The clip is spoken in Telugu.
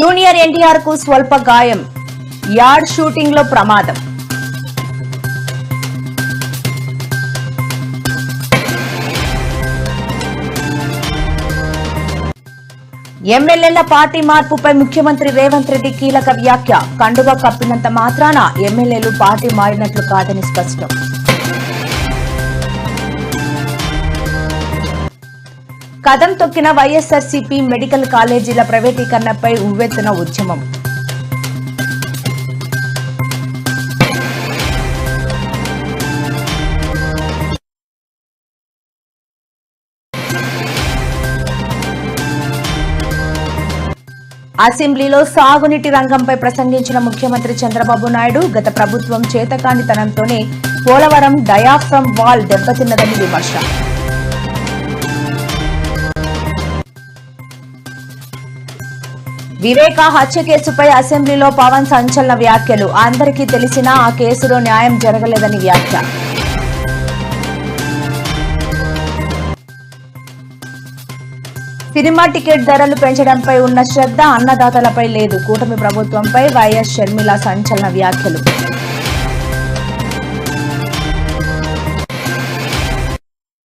జూనియర్ ఎన్టీఆర్కు స్వల్ప గాయం. యార్డ్ షూటింగ్లో ప్రమాదం. ఎమ్మెల్యేల పార్టీ మార్పుపై ముఖ్యమంత్రి రేవంత్ రెడ్డి కీలక వ్యాఖ్య. కండువ కప్పినంత మాత్రాన ఎమ్మెల్యేలు పార్టీ మారినట్లు కాదని స్పష్టం. కదం తొక్కిన వైఎస్ఆర్సీపీ మెడికల్ కాలేజీల ప్రైవేటీకరణపై ఉవ్వెత్తున ఉద్యమం. అసెంబ్లీలో సాగునీటి రంగంపై ప్రసంగించిన ముఖ్యమంత్రి చంద్రబాబు నాయుడు గత ప్రభుత్వం చేతకానితనంతోనే పోలవరం డయాఫ్రమ్ వాల్ దెబ్బతిన్నదని విమర్శ. వివేక హత్య కేసుపై అసెంబ్లీలో పవన్ సంచలన వ్యాఖ్యలు. అందరికీ తెలిసినా ఆ కేసులో న్యాయం జరగలేదని వ్యాఖ్య. సినిమా టికెట్ ధరలు పెంచడంపై ఉన్న శ్రద్ధ అన్నదాతలపై లేదు. కూటమి ప్రభుత్వంపై వైఎస్ షర్మిల సంచలన వ్యాఖ్యలు.